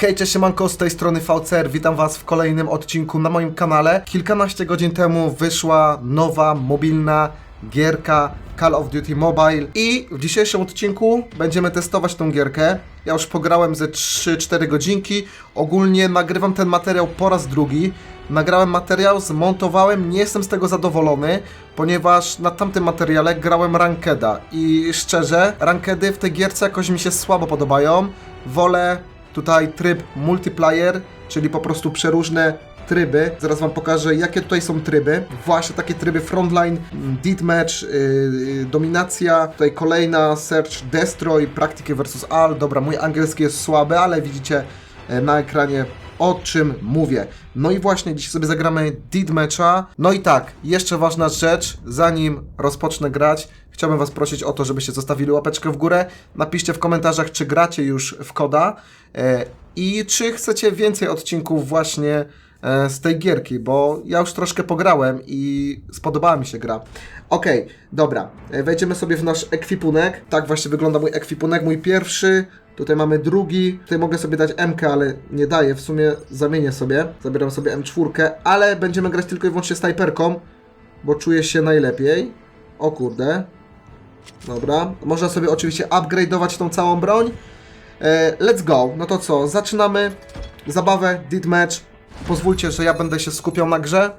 Hej, cześć, siemanko, z tej strony VCR, witam was w kolejnym odcinku na moim kanale. Kilkanaście godzin temu wyszła nowa, mobilna gierka Call of Duty Mobile i w dzisiejszym odcinku będziemy testować tą gierkę. Ja już pograłem ze 3-4 godzinki, ogólnie nagrywam ten materiał po raz drugi. Nagrałem materiał, zmontowałem, nie jestem z tego zadowolony, ponieważ na tamtym materiale grałem Rankeda i szczerze, Rankedy w tej gierce jakoś mi się słabo podobają. Wolę tutaj tryb multiplayer, czyli po prostu przeróżne tryby. Zaraz Wam pokażę, jakie tutaj są tryby. Właśnie takie tryby frontline, mm, deathmatch, yy, dominacja, tutaj kolejna search, destroy, praktyki versus all. Dobra, mój angielski jest słaby, ale widzicie e, na ekranie o czym mówię. No i właśnie dzisiaj sobie zagramy Deathmatcha. No i tak, jeszcze ważna rzecz, zanim rozpocznę grać, chciałbym Was prosić o to, żebyście zostawili łapeczkę w górę. Napiszcie w komentarzach, czy gracie już w koda e, i czy chcecie więcej odcinków właśnie z tej gierki, bo ja już troszkę pograłem i spodobała mi się gra. Okej, dobra, e, wejdziemy sobie w nasz ekwipunek. Tak właśnie wygląda mój ekwipunek, mój pierwszy. Tutaj mamy drugi. Tutaj mogę sobie dać MK, ale nie daję. W sumie zamienię sobie. Zabieram sobie M4, ale będziemy grać tylko i wyłącznie snajperką, bo czuję się najlepiej. O kurde. Dobra. Można sobie oczywiście upgrade'ować tą całą broń. E, let's go. No to co? Zaczynamy zabawę, deathmatch. Pozwólcie, że ja będę się skupiał na grze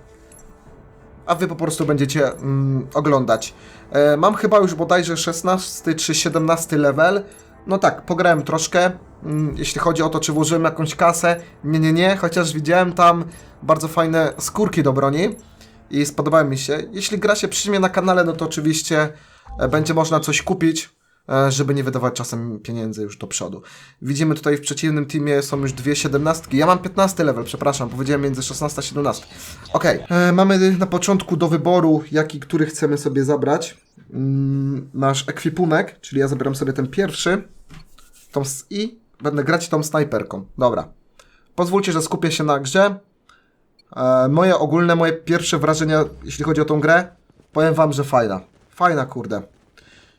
a wy po prostu będziecie mm, oglądać. E, mam chyba już bodajże 16 czy 17 level. No tak, pograłem troszkę. Mm, jeśli chodzi o to, czy włożyłem jakąś kasę, nie, nie, nie, chociaż widziałem tam bardzo fajne skórki do broni i spodobały mi się. Jeśli gra się przyjmie na kanale, no to oczywiście e, będzie można coś kupić, żeby nie wydawać czasem pieniędzy już do przodu. Widzimy tutaj w przeciwnym teamie są już dwie siedemnastki. Ja mam 15 level, przepraszam, powiedziałem między 16 a 17. Okej, e, mamy na początku do wyboru, jaki, który chcemy sobie zabrać. Mm, nasz ekwipunek, czyli ja zabieram sobie ten pierwszy tą s- i będę grać tą snajperką. Dobra. Pozwólcie, że skupię się na grze. E, moje ogólne, moje pierwsze wrażenia, jeśli chodzi o tą grę, powiem wam, że fajna. Fajna, kurde.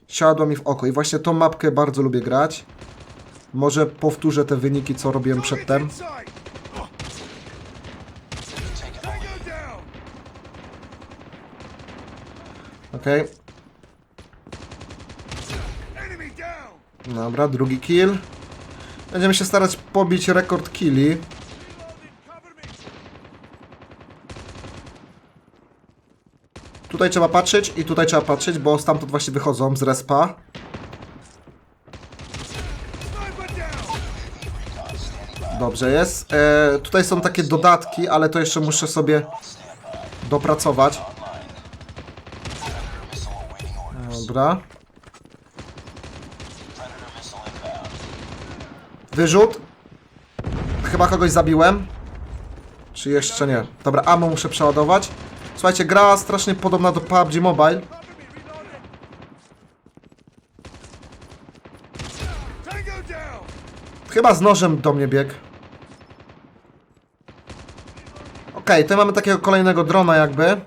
Siadła mi w oko i właśnie tą mapkę bardzo lubię grać. Może powtórzę te wyniki, co robiłem przedtem. Okej. Dobra, drugi kill. Będziemy się starać pobić rekord killi. Tutaj trzeba patrzeć i tutaj trzeba patrzeć, bo stamtąd właśnie wychodzą z respa. Dobrze jest. E, tutaj są takie dodatki, ale to jeszcze muszę sobie dopracować. Dobra. Wyrzut. Chyba kogoś zabiłem. Czy jeszcze nie? Dobra, ammo muszę przeładować. Słuchajcie, gra strasznie podobna do PUBG Mobile. Chyba z nożem do mnie biegł. Okej, tutaj mamy takiego kolejnego drona jakby.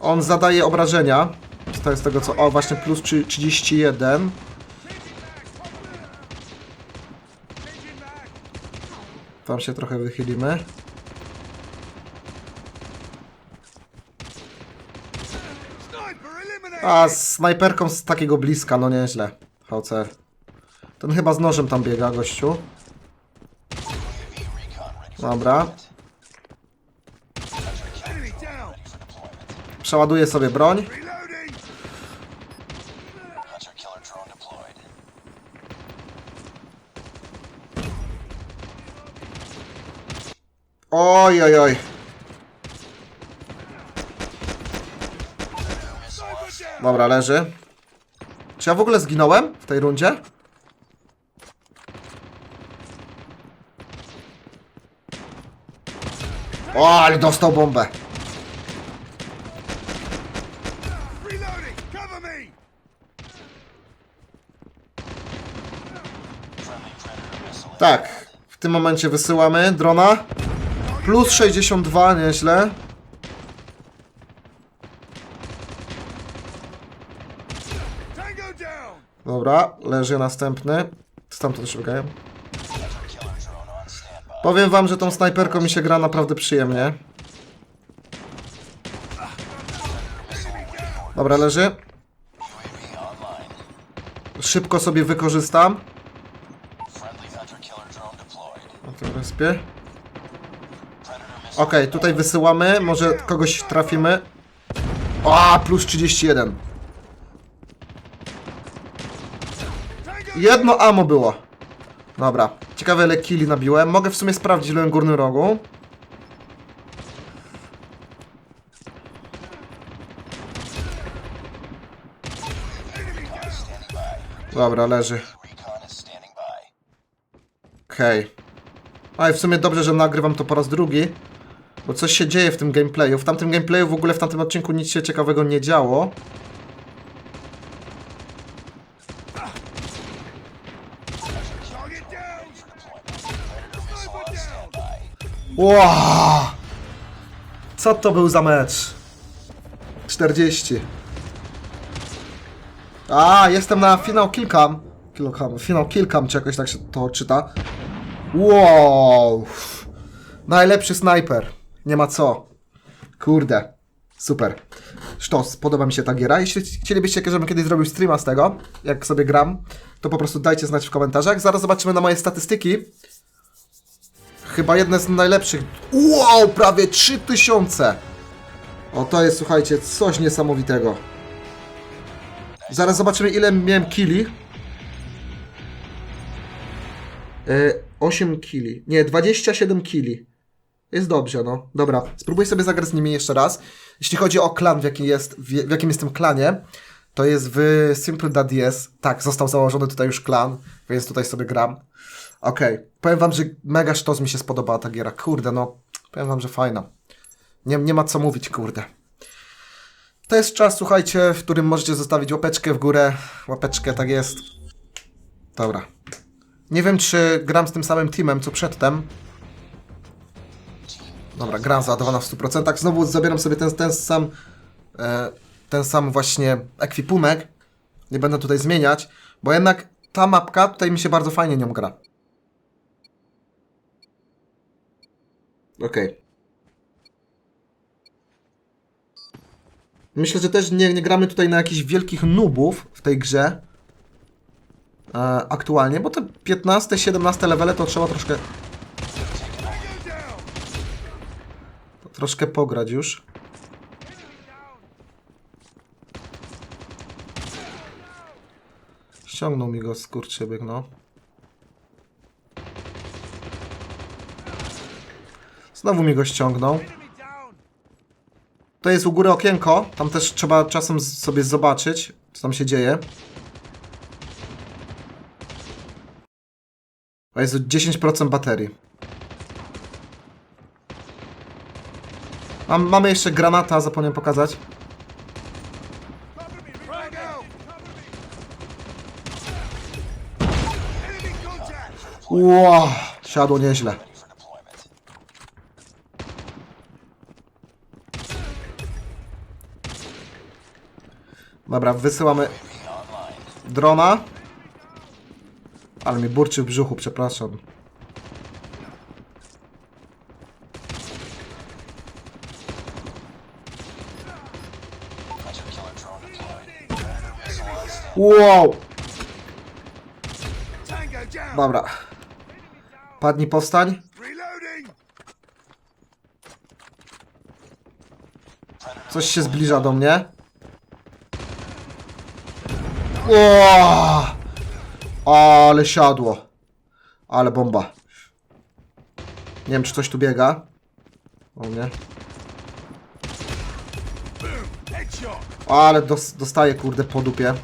On zadaje obrażenia. To jest tego co... O, właśnie plus trzy- 31. Tam się trochę wychylimy. A, z snajperką z takiego bliska, no nieźle. HCR. Ten chyba z nożem tam biega, gościu. Dobra. Przeładuję sobie broń. Oj, oj, oj. Dobra, leży. Czy ja w ogóle zginąłem w tej rundzie? O, ale dostał bombę. Tak, w tym momencie wysyłamy drona. Plus 62, nieźle. Dobra, leży następny. Stamtąd killer Powiem wam, że tą snajperką mi się gra naprawdę przyjemnie. Dobra, leży. Szybko sobie wykorzystam. Na tym respie. Okej, tutaj wysyłamy. Może kogoś trafimy. A, plus 31. Jedno amo było. Dobra. Ciekawe ile killi nabiłem. Mogę w sumie sprawdzić w górnym rogu. Dobra, leży. Okej. A i w sumie dobrze, że nagrywam to po raz drugi. Bo coś się dzieje w tym gameplayu. W tamtym gameplayu w ogóle w tamtym odcinku nic się ciekawego nie działo. Wow! Co to był za mecz? 40. A, jestem na finał killcam. Killcam, finał killcam, czy jakoś tak się to czyta. Wow! Najlepszy snajper. Nie ma co. Kurde. Super. Sztos, podoba mi się ta giera. Jeśli chcielibyście, żebym kiedyś zrobił streama z tego, jak sobie gram, to po prostu dajcie znać w komentarzach. Zaraz zobaczymy na moje statystyki. Chyba jedne z najlepszych. Wow, prawie 3000! O, to jest, słuchajcie, coś niesamowitego. Zaraz zobaczymy, ile miałem kili. E, 8 kili. Nie, 27 kili. Jest dobrze, no. Dobra, spróbuję sobie zagrać z nimi jeszcze raz. Jeśli chodzi o klan, w jakim, jest, w, jakim jestem klanie, to jest w Simple Daddies. Tak, został założony tutaj już klan, więc tutaj sobie gram. Okej, powiem wam, że mega sztos mi się spodobała ta giera. Kurde, no, powiem wam, że fajna. Nie, nie ma co mówić, kurde. To jest czas, słuchajcie, w którym możecie zostawić łapeczkę w górę. Łapeczkę, tak jest. Dobra. Nie wiem, czy gram z tym samym teamem, co przedtem. Dobra, gra załadowana w 100%. Znowu zabieram sobie ten, ten sam e, ten sam właśnie ekwipunek. Nie będę tutaj zmieniać, bo jednak ta mapka tutaj mi się bardzo fajnie nią gra. Okej. Myślę, że też nie, nie gramy tutaj na jakichś wielkich nubów w tej grze. E, aktualnie, bo te 15-17 levele to trzeba troszkę troszkę pograć już. Ściągnął mi go skurczybyk, no. Znowu mi go ściągnął. To jest u góry okienko. Tam też trzeba czasem sobie zobaczyć, co tam się dzieje. A jest 10% baterii. Mam, mamy jeszcze granata, zapomniałem pokazać. Wow, siadło nieźle. Dobra, wysyłamy drona. Ale mi burczy w brzuchu, przepraszam. Wow, dobra. Padnij, powstań. Coś się zbliża do mnie. Wow, ale siadło. Ale bomba. Nie wiem, czy coś tu biega. O nie. Ale dos dostaję, kurde, po dupie.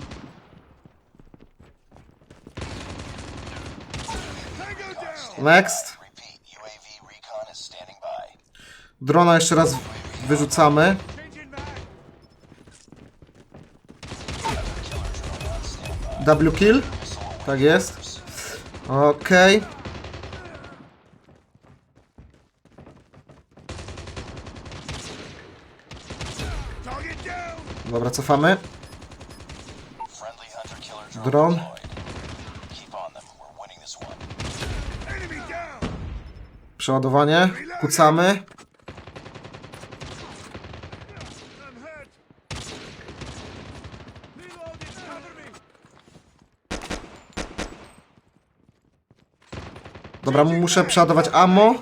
Next. Drona jeszcze raz wyrzucamy. W kill. Tak jest. Okej. Down! Dobra, cofamy. Friendly Przeładowanie. Kucamy. Dobra, muszę przeładować ammo.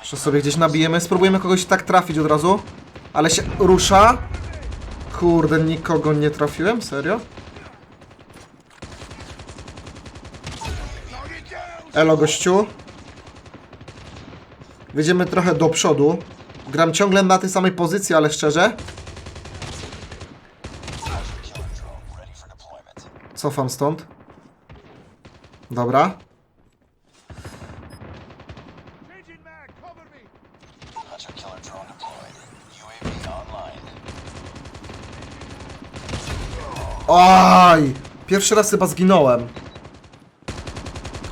Jeszcze sobie gdzieś nabijemy. Spróbujemy kogoś tak trafić od razu. Ale się rusza. Kurde, nikogo nie trafiłem? Serio? Elo, gościu. Wyjdziemy trochę do przodu. Gram ciągle na tej samej pozycji, ale szczerze. Cofam stąd. Dobra. Oj! Pierwszy raz chyba zginąłem.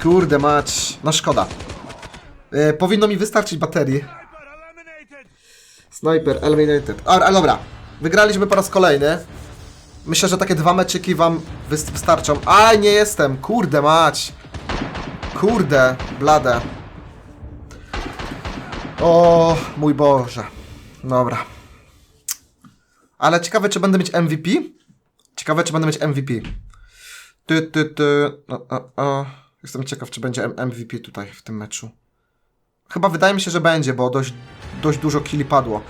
Kurde mać. No szkoda. E, powinno mi wystarczyć baterii. Sniper eliminated. A, ale dobra. Wygraliśmy po raz kolejny. Myślę, że takie dwa meczyki wam wys- wystarczą. Aj, nie jestem. Kurde mać. Kurde, blade. O, mój Boże. Dobra. Ale ciekawe, czy będę mieć MVP? Ciekawe, czy będę mieć MVP. Ty, ty, ty. O, o, o. Jestem ciekaw, czy będzie MVP tutaj w tym meczu. Chyba wydaje mi się, że będzie, bo dość, dość dużo killi padło.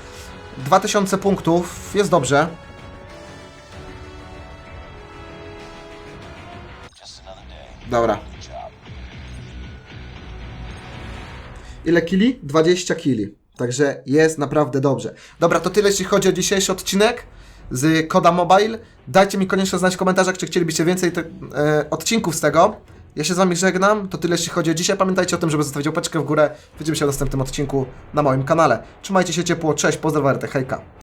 2000 punktów, jest dobrze. Dobra. Ile kili? 20 kili. Także jest naprawdę dobrze. Dobra, to tyle jeśli chodzi o dzisiejszy odcinek z Koda Mobile. Dajcie mi koniecznie znać w komentarzach, czy chcielibyście więcej te, e, odcinków z tego. Ja się z Wami żegnam. To tyle jeśli chodzi o dzisiaj. Pamiętajcie o tym, żeby zostawić łapeczkę w górę. Widzimy się w następnym odcinku na moim kanale. Trzymajcie się ciepło. Cześć, pozdrawiam, hejka.